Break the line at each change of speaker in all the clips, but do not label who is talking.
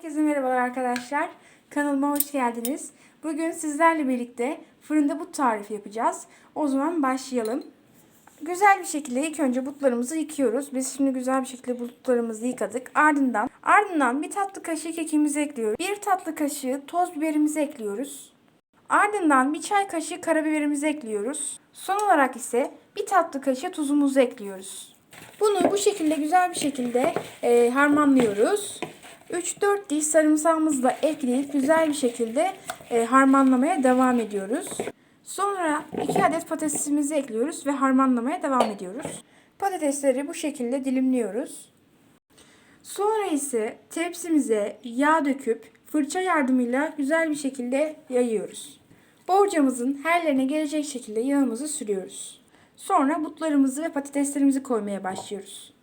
Herkese merhabalar arkadaşlar. Kanalıma hoş geldiniz. Bugün sizlerle birlikte fırında but tarifi yapacağız. O zaman başlayalım. Güzel bir şekilde ilk önce butlarımızı yıkıyoruz. Biz şimdi güzel bir şekilde butlarımızı yıkadık. Ardından ardından bir tatlı kaşığı kekimizi ekliyoruz. Bir tatlı kaşığı toz biberimizi ekliyoruz. Ardından bir çay kaşığı karabiberimizi ekliyoruz. Son olarak ise bir tatlı kaşığı tuzumuzu ekliyoruz. Bunu bu şekilde güzel bir şekilde e, harmanlıyoruz. 3-4 diş sarımsağımızı da ekleyip güzel bir şekilde e, harmanlamaya devam ediyoruz. Sonra 2 adet patatesimizi ekliyoruz ve harmanlamaya devam ediyoruz. Patatesleri bu şekilde dilimliyoruz. Sonra ise tepsimize yağ döküp fırça yardımıyla güzel bir şekilde yayıyoruz. Borcamızın her yerine gelecek şekilde yağımızı sürüyoruz. Sonra butlarımızı ve patateslerimizi koymaya başlıyoruz.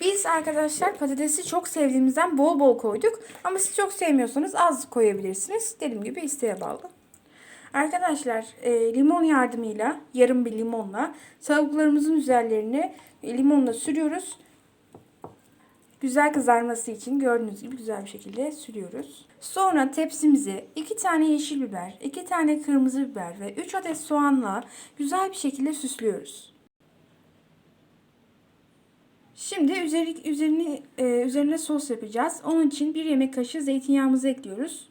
Biz arkadaşlar patatesi çok sevdiğimizden bol bol koyduk. Ama siz çok sevmiyorsanız az koyabilirsiniz. Dediğim gibi isteğe bağlı. Arkadaşlar e, limon yardımıyla yarım bir limonla tavuklarımızın üzerlerine e, limonla sürüyoruz. Güzel kızarması için gördüğünüz gibi güzel bir şekilde sürüyoruz. Sonra tepsimize 2 tane yeşil biber, 2 tane kırmızı biber ve 3 adet soğanla güzel bir şekilde süslüyoruz. Şimdi üzeri, üzerini, e, üzerine sos yapacağız. Onun için 1 yemek kaşığı zeytinyağımızı ekliyoruz.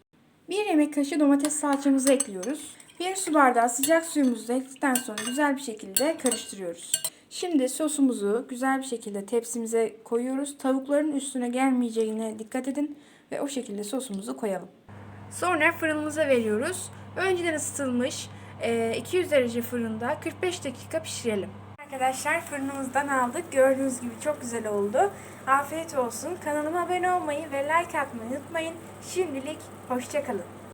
1 yemek kaşığı domates salçamızı ekliyoruz. 1 su bardağı sıcak suyumuzu ekledikten sonra güzel bir şekilde karıştırıyoruz. Şimdi sosumuzu güzel bir şekilde tepsimize koyuyoruz. Tavukların üstüne gelmeyeceğine dikkat edin ve o şekilde sosumuzu koyalım. Sonra fırınımıza veriyoruz. Önceden ısıtılmış e, 200 derece fırında 45 dakika pişirelim. Arkadaşlar fırınımızdan aldık. Gördüğünüz gibi çok güzel oldu. Afiyet olsun. Kanalıma abone olmayı ve like atmayı unutmayın. Şimdilik hoşçakalın.